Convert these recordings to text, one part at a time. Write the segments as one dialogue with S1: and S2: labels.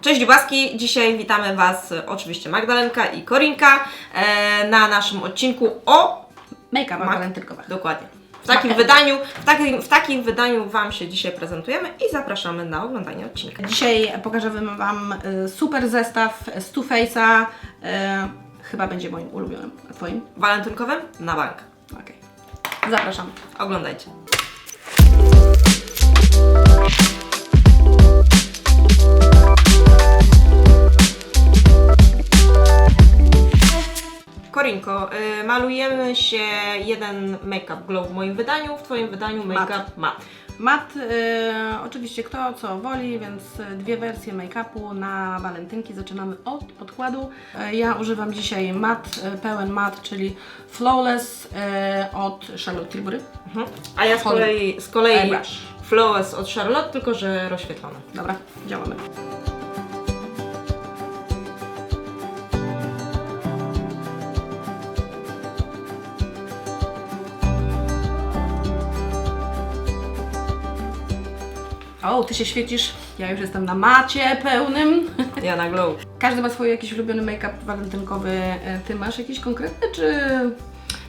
S1: Cześć Dziubaski, dzisiaj witamy Was e, oczywiście Magdalenka i Korinka e, na naszym odcinku o
S2: Make-up
S1: Mak-
S2: walentynkowe.
S1: Dokładnie. W takim, wydaniu, w, takim, w takim wydaniu Wam się dzisiaj prezentujemy i zapraszamy na oglądanie odcinka.
S2: Dzisiaj pokażemy Wam y, super zestaw z Too Faced'a. y, Chyba będzie moim ulubionym. A Twoim?
S1: Walentynkowym na bank.
S2: Okej. Zapraszam.
S1: Oglądajcie. Korinko, y, malujemy się jeden make-up glow w moim wydaniu, w Twoim wydaniu make-up mat.
S2: Mat, y, oczywiście kto co woli, więc dwie wersje make-upu na walentynki. Zaczynamy od podkładu. Y, Ja używam dzisiaj mat, y, pełen mat, czyli Flawless y, od Charlotte Tilbury.
S1: Mhm. A ja z kolei, z kolei. Flawless od Charlotte, tylko że rozświetlone.
S2: Dobra, działamy. O, ty się świecisz. Ja już jestem na macie pełnym.
S1: Ja na glow.
S2: Każdy ma swój jakiś ulubiony make-up walentynkowy. E, Ty masz jakiś konkretny, czy...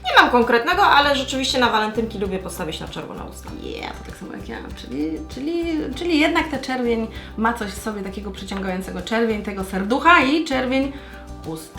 S1: Nie mam konkretnego, ale rzeczywiście na walentynki lubię postawić na czerwone usta.
S2: Yeah, to tak samo jak ja. Czyli, czyli, czyli jednak ta czerwień ma coś w sobie takiego przyciągającego. Czerwień tego serducha i czerwień ust.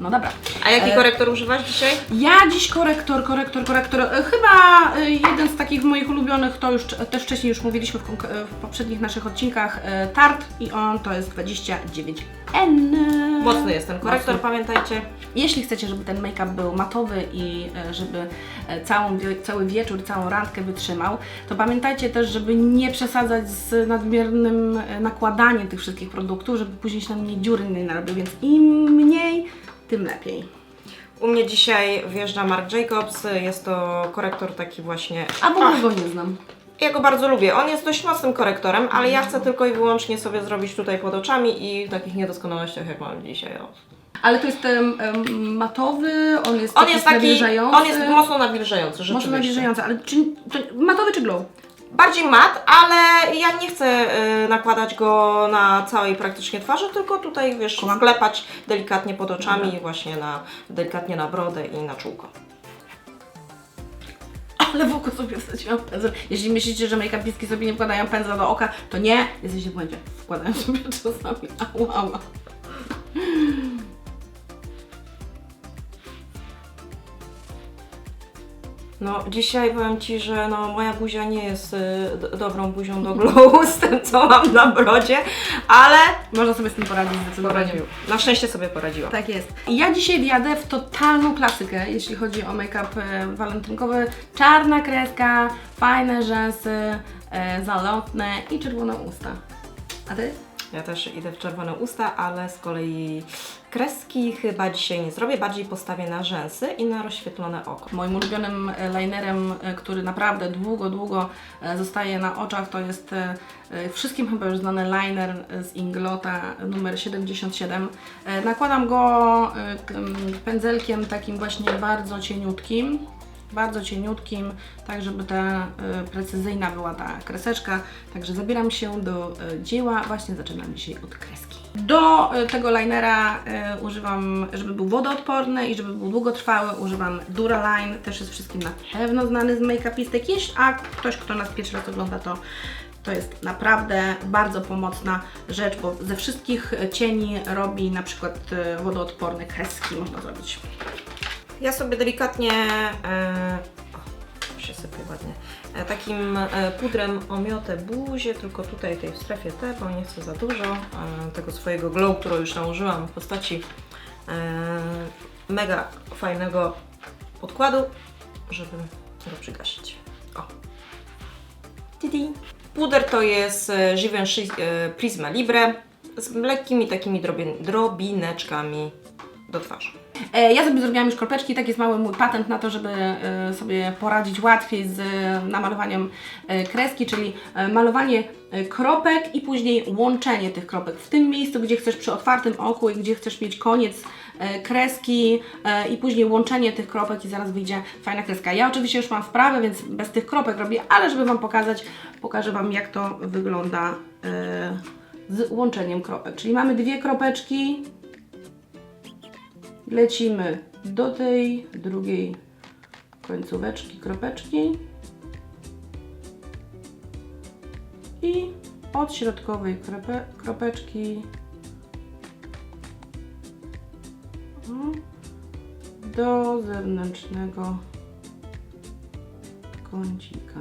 S2: No dobra.
S1: A jaki
S2: E,
S1: korektor używasz dzisiaj?
S2: Ja dziś korektor, korektor, korektor. E, Chyba e, jeden z takich moich ulubionych, to już e, też wcześniej już mówiliśmy w, w poprzednich naszych odcinkach, Tarte i on to jest 29N.
S1: Mocny jest ten korektor,
S2: Mocny.
S1: pamiętajcie.
S2: Jeśli chcecie, żeby ten make-up był matowy i żeby całą, cały wieczór, całą randkę wytrzymał, to pamiętajcie też, żeby nie przesadzać z nadmiernym nakładaniem tych wszystkich produktów, żeby później się nam nie dziury nie narobiły, więc im mniej, tym lepiej.
S1: U mnie dzisiaj wjeżdża Marc Jacobs, jest to korektor taki właśnie...
S2: A w ogóle go nie znam.
S1: Ja go bardzo lubię. On jest dość mocnym korektorem, ale ja chcę tylko i wyłącznie sobie zrobić tutaj pod oczami i w takich niedoskonałościach jak mam dzisiaj. O.
S2: Ale to jest em, em, matowy, on jest
S1: On
S2: taki
S1: jest taki,
S2: nawilżający.
S1: on jest mocno nawilżający,
S2: mocno
S1: rzeczywiście.
S2: nawilżający, ale czy, to, matowy czy glow?
S1: Bardziej mat, ale ja nie chcę y, nakładać go na całej praktycznie twarzy, tylko tutaj wiesz, wklepać delikatnie pod oczami i właśnie na, delikatnie na brodę i na czółko.
S2: Ale w oko sobie wsadziłam pędzel. Jeśli myślicie, że make-upistki sobie nie wkładają pędzla do oka, to nie, jesteście w błędzie. Wkładają sobie czasami. Ała, ała.
S1: No, dzisiaj powiem Ci, że no, moja buzia nie jest y, dobrą buzią do glowu z tym, co mam na brodzie, ale
S2: Można sobie z tym poradzić zdecydowanie.
S1: poradził. Na szczęście sobie poradziła.
S2: Tak jest. Ja dzisiaj wjadę w totalną klasykę, jeśli chodzi o make-up e, walentynkowy. Czarna kreska, fajne rzęsy, e, zalotne i czerwone usta. A Ty?
S1: Ja też idę w czerwone usta, ale z kolei kreski chyba dzisiaj nie zrobię, bardziej postawię na rzęsy i na rozświetlone oko.
S2: Moim ulubionym e, linerem, e, który naprawdę długo, długo e, zostaje na oczach, to jest wszystkim chyba już znany liner z Inglota numer 77. E, Nakładam go pędzelkiem takim właśnie bardzo cieniutkim. Bardzo cieniutkim, tak żeby ta e, precyzyjna była ta kreseczka. Także zabieram się do e, dzieła. Właśnie zaczynam dzisiaj od kreski. Do e, tego linera używam, żeby był wodoodporny i żeby był długotrwały, używam Duraline. Też jest wszystkim na pewno znany z make-upistek. Jeśli, a ktoś, kto nas pierwszy raz ogląda, to to jest naprawdę bardzo pomocna rzecz, bo ze wszystkich cieni robi na przykład wodoodporne kreski można zrobić.
S1: Ja sobie delikatnie, e, o, ładnie, e, takim e, pudrem omiotę buzię, tylko tutaj tej w strefie T, bo nie chcę za dużo e, tego swojego glow, którą już nałożyłam w postaci e, mega fajnego podkładu, żeby go przygasić. O. Puder to jest Givenchy e, Prisma Libre z lekkimi takimi drobin, drobineczkami do twarzy.
S2: E, Ja sobie zrobiłam już kropeczki, tak jest mały mój patent na to, żeby e, sobie poradzić łatwiej z e, namalowaniem kreski, czyli malowanie kropek i później łączenie tych kropek w tym miejscu, gdzie chcesz przy otwartym oku i gdzie chcesz mieć koniec kreski i później łączenie tych kropek i zaraz wyjdzie fajna kreska. Ja oczywiście już mam wprawę, więc bez tych kropek robię, ale żeby Wam pokazać, pokażę Wam jak to wygląda z łączeniem kropek. Czyli mamy dwie kropeczki, lecimy do tej drugiej końcóweczki, kropeczki i od środkowej krope, kropeczki do zewnętrznego kącika.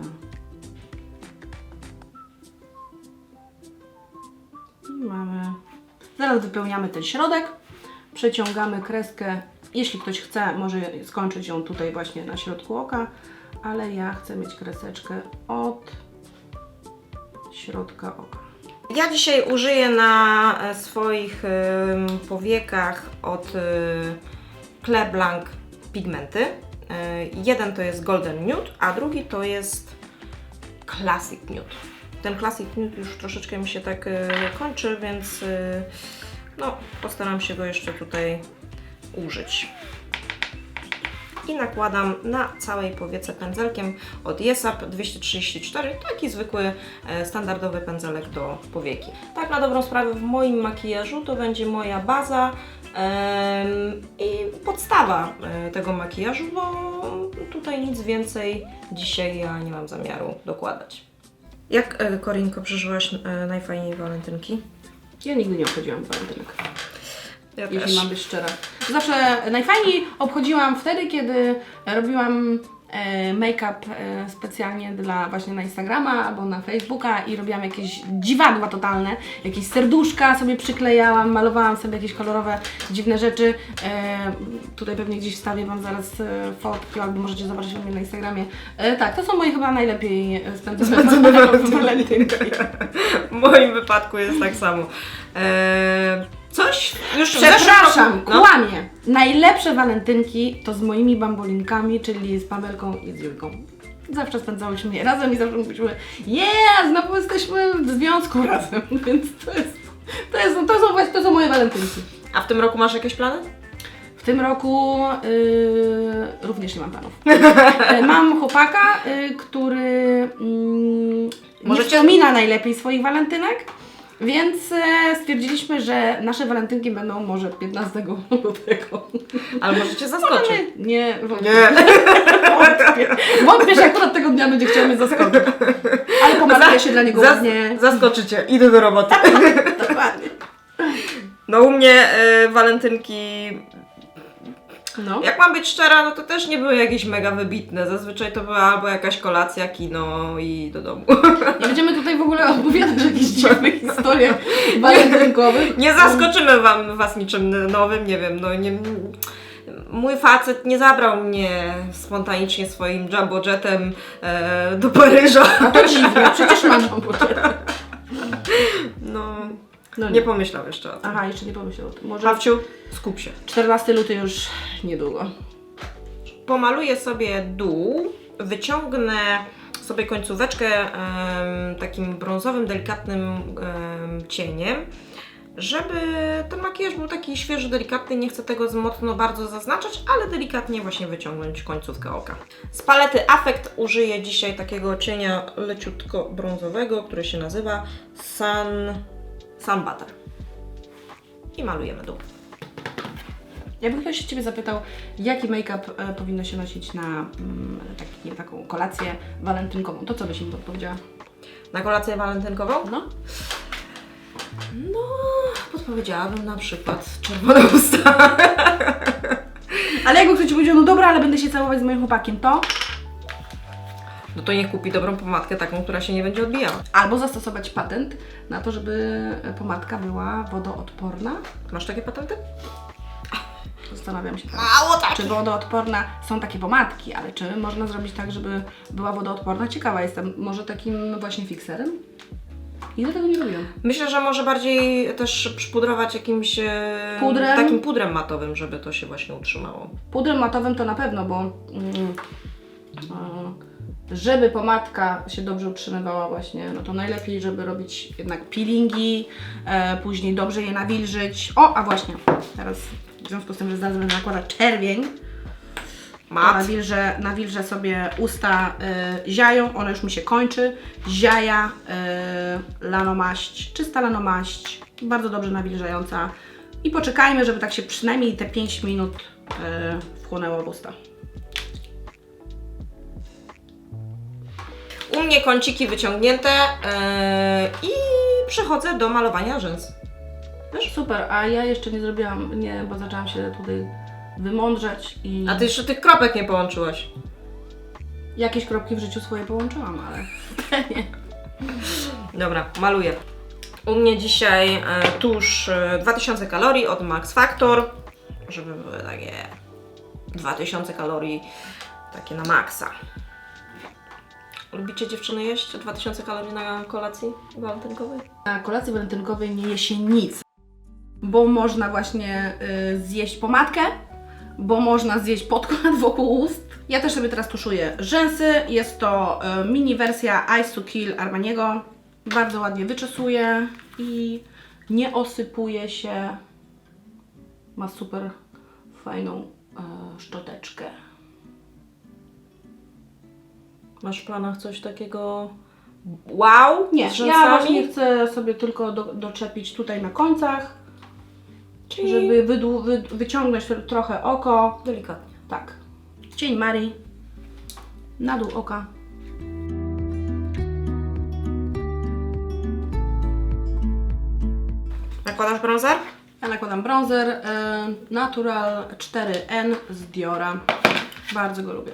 S2: I mamy. Zaraz wypełniamy ten środek. Przeciągamy kreskę. Jeśli ktoś chce, może skończyć ją tutaj właśnie na środku oka, ale ja chcę mieć kreseczkę od środka oka.
S1: Ja dzisiaj użyję na e, swoich powiekach od e, Clé Blanc pigmenty. E, Jeden to jest Golden Nude, a drugi to jest Classic Nude. Ten Classic Nude już troszeczkę mi się tak kończy, więc no, postaram się go jeszcze tutaj użyć. I nakładam na całej powiece pędzelkiem od Yesap 234, taki zwykły, e, standardowy pędzelek do powieki. Tak na dobrą sprawę w moim makijażu to będzie moja baza i podstawa e, tego makijażu, bo tutaj nic więcej dzisiaj ja nie mam zamiaru dokładać. Jak e, Korinko przeżyłaś najfajniej walentynki?
S2: Ja nigdy nie obchodziłam walentynek.
S1: Ja
S2: jeśli mam być szczera. Zawsze najfajniej obchodziłam wtedy, kiedy robiłam make-up e, specjalnie dla właśnie na Instagrama albo na Facebooka i robiłam jakieś dziwadła totalne, jakieś serduszka sobie przyklejałam, malowałam sobie jakieś kolorowe, dziwne rzeczy. E, tutaj pewnie gdzieś wstawię Wam zaraz e, fotkę, albo możecie zobaczyć mnie na Instagramie. E, tak, to są moje chyba najlepiej e, spędzone walentynki.
S1: W moim wypadku jest tak samo. Eee, coś już w zeszłym
S2: Przepraszam,
S1: roku- no.
S2: kłamie. Najlepsze walentynki to z moimi bambolinkami, czyli z Pamelką i z Julką. Zawsze spędzałyśmy je razem i zawsze mówiliśmy, yeah, znowu jesteśmy w związku razem, więc to jest, to jest, to są, właśnie- to są moje walentynki.
S1: A w tym roku masz jakieś plany?
S2: W tym roku yy, również nie mam planów. Yy, mam chłopaka, yy, który yy, nie wspomina najlepiej swoich walentynek, więc e, stwierdziliśmy, że nasze walentynki będą może 15 lutego.
S1: Ale możecie zaskoczyć.
S2: Ale nie, wątpię.
S1: Nie.
S2: Wątpię. Wątpię, że akurat tego dnia będzie chciał mnie zaskoczyć. Ale pomaluję się dla niego
S1: Zas-
S2: ładnie.
S1: Zaskoczycie, idę do roboty.
S2: Dokładnie.
S1: No u mnie e, walentynki,
S2: No.
S1: jak mam być szczera, no to też nie były jakieś mega wybitne. Zazwyczaj to była albo jakaś kolacja, kino i do domu.
S2: Nie będziemy tutaj w ogóle opowiadać jakichś dziwnych historiach walentynkowych.
S1: Nie zaskoczymy wam, was niczym nowym, nie wiem, no nie... Mój facet nie zabrał mnie spontanicznie swoim jumbo jetem e, do Paryża.
S2: A to dziwne, przecież mam budżet.
S1: No,
S2: No
S1: nie pomyślał jeszcze o tym.
S2: Aha, jeszcze nie pomyślał o tym. Może
S1: skup się.
S2: 14 luty już niedługo.
S1: Pomaluję sobie dół, wyciągnę sobie końcóweczkę em, takim brązowym, delikatnym em, cieniem, żeby ten makijaż był taki świeży, delikatny. Nie chcę tego mocno bardzo zaznaczać, ale delikatnie właśnie wyciągnąć końcówkę oka. Z palety Affect użyję dzisiaj takiego cienia leciutko brązowego, który się nazywa Sun, Sun Butter. I malujemy dół.
S2: Ja bym ktoś się Ciebie zapytał, jaki make-up e, powinno się nosić na mm, taki, taką kolację walentynkową. To co byś im podpowiedziała?
S1: Na kolację walentynkową?
S2: No.
S1: No, podpowiedziałabym na przykład czerwone usta.
S2: Ale jakby ktoś ci powiedział, no dobra, ale będę się całować z moim chłopakiem, to
S1: No to niech kupi dobrą pomadkę, taką, która się nie będzie odbijała.
S2: albo zastosować patent na to, żeby pomadka była wodoodporna.
S1: Masz takie patenty?
S2: Zastanawiam się teraz.
S1: Mało tak.
S2: Czy wodoodporna są takie pomadki, ale czy można zrobić tak, żeby była wodoodporna? Ciekawa jestem. Może takim właśnie fikserem? I do tego nie robiłam.
S1: Myślę, że może bardziej też przypudrować jakimś e,
S2: Pudrem?
S1: takim pudrem matowym, żeby to się właśnie utrzymało.
S2: Pudrem matowym to na pewno, bo mm, e, żeby pomadka się dobrze utrzymywała właśnie, no to najlepiej, żeby robić jednak peelingi, e, później dobrze je nawilżyć. O, a właśnie, teraz w związku z tym, że zaraz będę nakładać czerwień,
S1: Mat.
S2: nawilżę, nawilżę sobie usta y, ziają, ona już mi się kończy. Ziaja, y, lanomaść, czysta lanomaść, bardzo dobrze nawilżająca. I poczekajmy, żeby tak się przynajmniej te 5 minut y, wchłonęło w usta.
S1: U mnie kąciki wyciągnięte e, i przechodzę do malowania rzęs.
S2: Wiesz, super, a ja jeszcze nie zrobiłam, nie, bo zaczęłam się tutaj wymądrzać i
S1: A ty jeszcze tych kropek nie połączyłaś.
S2: jakieś kropki w życiu swoje połączyłam, ale nie.
S1: Dobra, maluję. U mnie dzisiaj e, tuż e, 2000 kalorii od Max Factor, żeby były takie 2000 kalorii takie na maksa. Lubicie dziewczyny jeść 2000 kalorii na kolacji walentynkowej?
S2: Na kolacji walentynkowej nie je się nic, bo można właśnie y, zjeść pomadkę, bo można zjeść podkład wokół ust. Ja też sobie teraz tuszuję rzęsy. Jest to y, mini wersja Ice to Kill Armaniego. Bardzo ładnie wyczesuje i nie osypuje się. Ma super fajną y, szczoteczkę.
S1: Masz w planach coś takiego wow?
S2: Nie,
S1: z
S2: ja
S1: rzęsami?
S2: właśnie chcę sobie tylko do, doczepić tutaj na końcach,
S1: Czyli
S2: żeby wydłu, wy, wyciągnąć trochę oko.
S1: delikatnie.
S2: Tak. Cień Marii. Na dół oka.
S1: Nakładasz bronzer?
S2: Ja nakładam bronzer y, Natural 4N z Diora. Bardzo go lubię.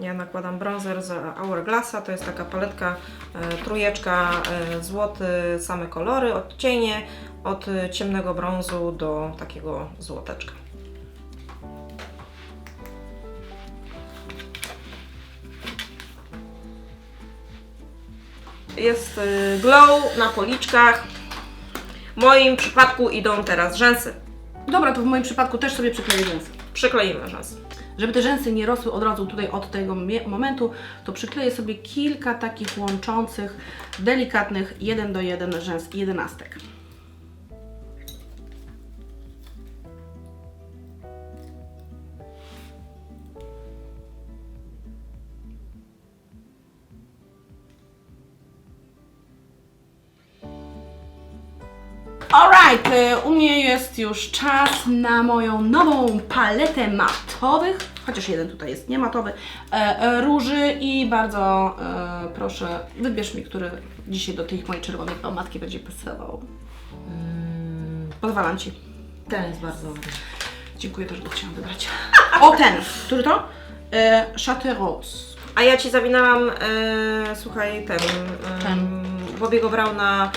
S1: Ja nakładam bronzer z Hourglassa, to jest taka paletka e, trójeczka, e, złoty, same kolory, odcienie od ciemnego brązu do takiego złoteczka. Jest e, glow na policzkach. W moim przypadku idą teraz rzęsy.
S2: Dobra, to w moim przypadku też sobie przykleję rzęsy.
S1: Przykleimy rzęsy.
S2: Żeby te rzęsy nie rosły od razu tutaj od tego momentu, to przykleję sobie kilka takich łączących, delikatnych 1 do 1 rzęs jedenastek. Alright, y, u mnie jest już czas na moją nową paletę matowych, chociaż jeden tutaj jest niematowy, e, e, róży i bardzo e, proszę, wybierz mi, który dzisiaj do tej mojej czerwonej pomadki będzie pasował. Pozwalam Ci.
S1: Ten jest bardzo ładny.
S2: Dziękuję też, bo chciałam wybrać. O, ten! Który to? E, Chateau Rose.
S1: A ja Ci zawinęłam, e, słuchaj, ten, e,
S2: Ten.
S1: Bobiego Brauna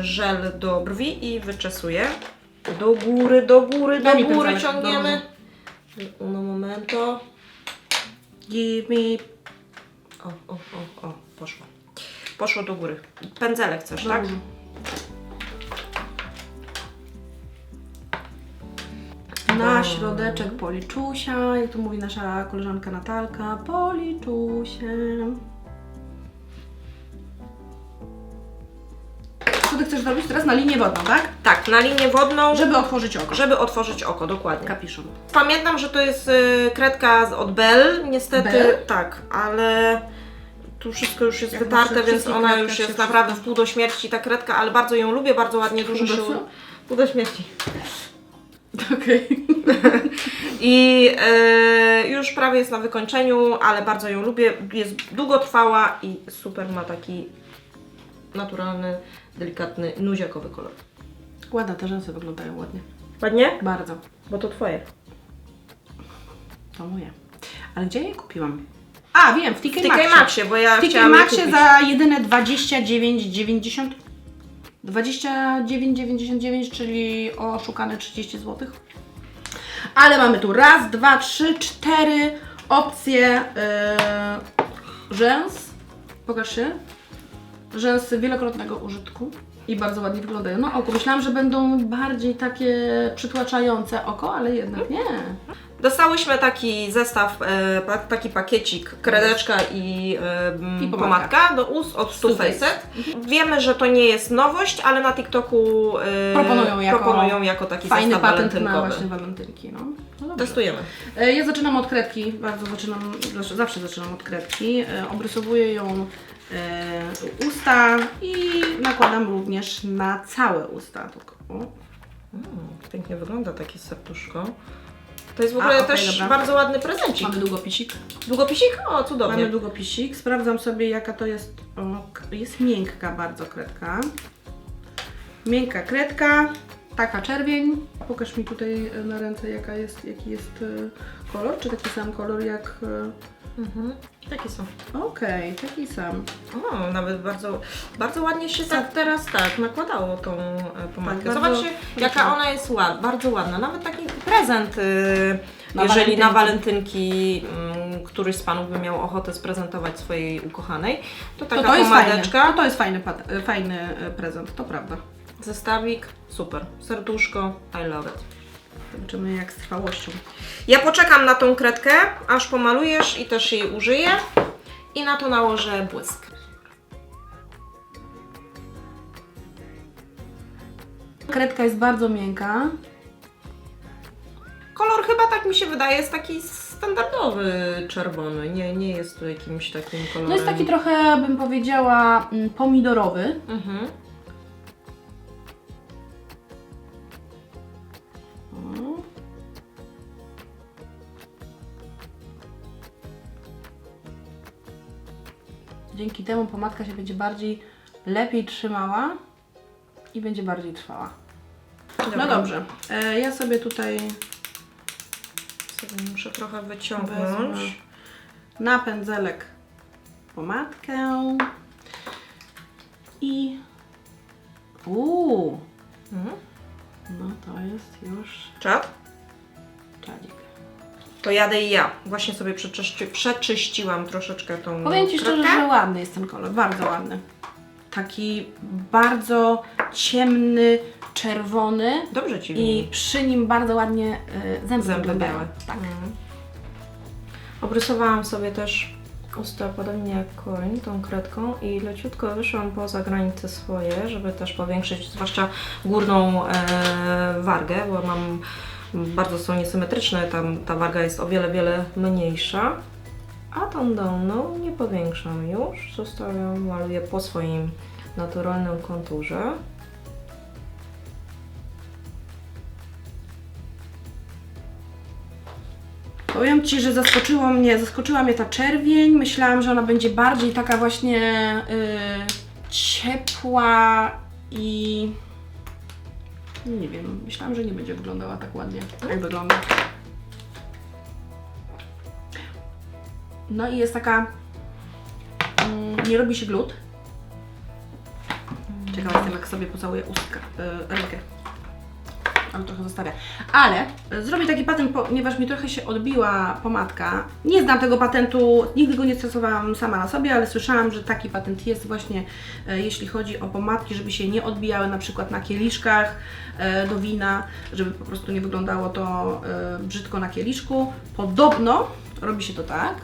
S1: żel do brwi i wyczesuję. Do góry, do góry, do
S2: Daj mi
S1: góry
S2: pędzelek,
S1: ciągniemy. Uno momento.
S2: Give me...
S1: O, o, o, o, poszło. Poszło do góry. Pędzelek chcesz, tak?
S2: Dobrze. Na środeczek policzusia, jak to mówi nasza koleżanka Natalka, policzusie. Chcesz zrobić teraz na linię wodną, tak?
S1: Tak, na linię wodną,
S2: Żeby otworzyć oko.
S1: żeby otworzyć oko, dokładnie.
S2: Kapiszon.
S1: Pamiętam, że to jest y, kredka z- od Bell, niestety
S2: Bell?
S1: tak, ale tu wszystko już jest
S2: Jak
S1: wytarte, więc ona już
S2: się
S1: jest
S2: wszystko-
S1: naprawdę w pół do śmierci ta kredka, ale bardzo ją lubię, bardzo ładnie duży
S2: Pół do co?
S1: Pół do śmierci.
S2: Okej.
S1: I y, już prawie jest na wykończeniu, ale bardzo ją lubię. Jest długotrwała i super ma taki naturalny, delikatny, nuziakowy kolor.
S2: Ładne te rzęsy wyglądają ładnie.
S1: Ładnie?
S2: Bardzo.
S1: Bo to twoje.
S2: To moje. Ale gdzie je kupiłam? A, wiem, w TK,
S1: W TK
S2: Maxie.
S1: Maxie, bo ja
S2: W TK
S1: chciałam je
S2: Maxie
S1: kupić.
S2: za jedyne 29,90 29,99, czyli oszukane 30 zł. Ale mamy tu raz, dwa, trzy, cztery opcje yy, rzęs. Pokaż się. Rzęsy wielokrotnego użytku. I bardzo ładnie wyglądają na oko. Myślałam, że będą bardziej takie przytłaczające oko, ale jednak nie.
S1: Dostałyśmy taki zestaw, e, pa- taki pakiecik, kredeczka i, e,
S2: I pomadka.
S1: pomadka do ust od Stu
S2: Stu
S1: Facet. Wiemy, że to nie jest nowość, ale na TikToku e,
S2: Proponują jako
S1: proponują jako taki
S2: Fajny
S1: zestaw
S2: patent na
S1: walentynkowy.
S2: właśnie walentynki. No. No dobrze.
S1: Testujemy.
S2: E, Ja zaczynam od kredki, bardzo zaczynam, zawsze- zawsze zaczynam od kredki. E, Obrysowuję ją usta i nakładam również na całe usta. Tylko, o.
S1: Mm, pięknie wygląda takie serduszko. To jest w
S2: A,
S1: ogóle
S2: okej,
S1: też
S2: dobra.
S1: bardzo ładny prezencik.
S2: Mamy długopisik.
S1: Długopisik? O, cudownie.
S2: Mamy długopisik. Sprawdzam sobie jaka to jest. O, k- jest miękka bardzo kredka. Miękka kredka. Taka czerwień. Pokaż mi tutaj e, na ręce jaka jest, jaki jest e, kolor. Czy taki sam kolor jak... e,
S1: Mhm. Takie są.
S2: Okej, taki sam.
S1: O, nawet bardzo, bardzo ładnie się tak teraz tak nakładało tą e, pomadkę.
S2: Tak, bardzo
S1: Zobaczcie, jaka
S2: pięknie.
S1: ona jest ład, bardzo ładna. Nawet taki prezent, y,
S2: Na
S1: jeżeli na
S2: walentynki.
S1: mm, któryś z Panów by miał ochotę sprezentować swojej ukochanej, to taka
S2: to, to jest fajne.
S1: pomadeczka,
S2: To, to jest fajny, pat- e, fajny e, prezent, to prawda.
S1: zestawik, super. Serduszko, I love it.
S2: Zobaczymy jak z trwałością.
S1: Ja poczekam na tą kredkę, aż pomalujesz i też jej użyję. I na to nałożę błysk.
S2: Kredka jest bardzo miękka.
S1: Kolor chyba tak mi się wydaje jest taki standardowy czerwony, nie, nie jest tu jakimś takim kolorem.
S2: No jest taki trochę, bym powiedziała, mm, pomidorowy.
S1: Mhm.
S2: Dzięki temu pomadka się będzie bardziej, lepiej trzymała i będzie bardziej trwała. No dobrze, e, ja sobie tutaj
S1: Sobie muszę trochę
S2: wezmę
S1: wyciągnąć.
S2: na pędzelek pomadkę i uuu,
S1: Mhm.
S2: no to jest już
S1: Czad? To jadę i ja. Właśnie sobie przeczyści, przeczyściłam troszeczkę tą
S2: Powiem Ci szczerze, że ładny jest ten kolor, bardzo ładny. Taki bardzo ciemny, czerwony
S1: Dobrze Ci
S2: i
S1: widzi.
S2: przy nim bardzo ładnie y, zęby,
S1: Zęby
S2: wyglądają.
S1: białe.
S2: Tak.
S1: Mhm. Obrysowałam sobie też usta podobnie jak koń tą kredką i leciutko wyszłam poza granice swoje, żeby też powiększyć zwłaszcza górną e, wargę, bo mam bardzo są niesymetryczne, tam ta warga jest o wiele, wiele mniejsza. A tą dolną nie powiększam już, zostawiam, maluję po swoim naturalnym konturze.
S2: Powiem Ci, że zaskoczyło mnie, zaskoczyła mnie ta czerwień. Myślałam, że ona będzie bardziej taka właśnie y, ciepła i nie wiem, myślałam, że nie będzie wyglądała tak ładnie, jak wygląda. No i jest taka, mm, nie robi się glut. Ciekawa jestem, jak sobie pocałuję ustka, y, rękę. Ale trochę zostawia. Ale y, zrobię taki patent, ponieważ mi trochę się odbiła pomadka. Nie znam tego patentu, nigdy go nie stosowałam sama na sobie, ale słyszałam, że taki patent jest właśnie, y, jeśli chodzi o pomadki, żeby się nie odbijały na przykład na kieliszkach y, do wina, żeby po prostu nie wyglądało to brzydko na kieliszku. Podobno robi się to tak,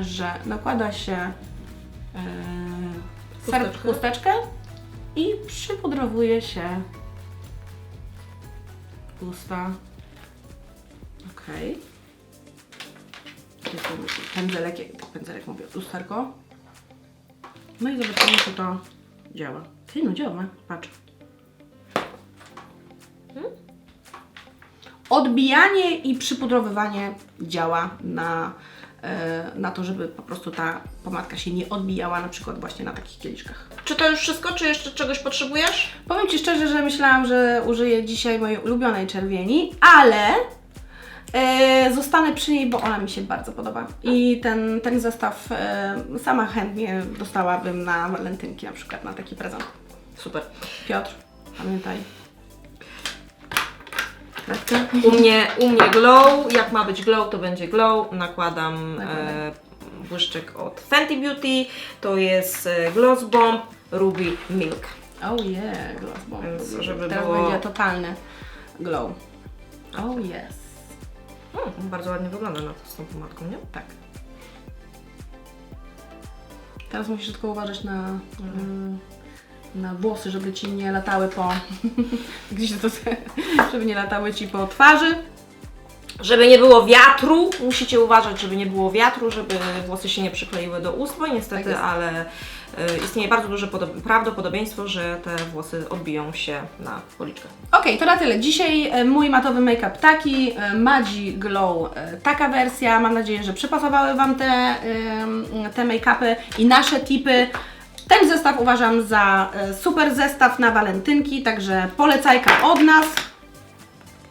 S2: że nakłada się
S1: chusteczkę
S2: i przypudrowuje się usta. Okej. Okay. Pędzelek, pędzelek mówię, lusterko. No i zobaczymy, czy to działa. Ty, no działa, patrz. Odbijanie i przypudrowywanie działa na, na to, żeby po prostu ta pomadka się nie odbijała, na przykład właśnie na takich kieliszkach.
S1: Czy to już wszystko, czy jeszcze czegoś potrzebujesz?
S2: Powiem Ci szczerze, że myślałam, że użyję dzisiaj mojej ulubionej czerwieni, ale e, zostanę przy niej, bo ona mi się bardzo podoba. I ten, ten zestaw e, sama chętnie dostałabym na walentynki, na przykład na taki prezent.
S1: Super.
S2: Piotr, pamiętaj.
S1: U mnie, u mnie glow, jak ma być glow, to będzie glow. Nakładam e, błyszczyk od Fenty Beauty, to jest e, Gloss Bomb Ruby Milk.
S2: Oh yeah, gloss bomb.
S1: Więc żeby
S2: Teraz
S1: było-
S2: będzie totalny glow. Oh yes.
S1: Hmm, bardzo ładnie wygląda na to z tą pomadką, nie?
S2: Tak. Teraz musisz tylko uważać na, mm, na włosy, żeby ci nie latały po. Gdzieś to, żeby nie latały ci po twarzy.
S1: Żeby nie było wiatru, musicie uważać, żeby nie było wiatru, żeby włosy się nie przykleiły do ust, bo niestety,
S2: Tak
S1: ale y, istnieje bardzo duże podob- prawdopodobieństwo, że te włosy odbiją się na policzkach.
S2: Okej, to na tyle. Dzisiaj e, mój matowy make-up taki, e, Madzi Glow e, taka wersja. Mam nadzieję, że przypasowały Wam te, te make-upy i nasze tipy. Ten zestaw uważam za e, super zestaw na walentynki, także polecajka od nas.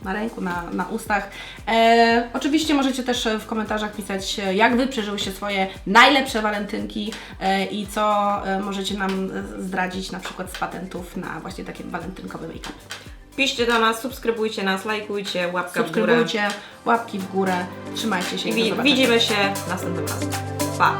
S2: Na ręku, na, na ustach. E, oczywiście możecie też e, w komentarzach pisać, e, jak Wy przeżyłyście swoje najlepsze walentynki e, i co e, możecie nam zdradzić na przykład z patentów na właśnie takie walentynkowe make-upy.
S1: Piszcie do nas, subskrybujcie nas, lajkujcie, łapka w górę.
S2: Subskrybujcie, łapki w górę, trzymajcie się
S1: I
S2: i
S1: widzimy się następnym razem. Pa!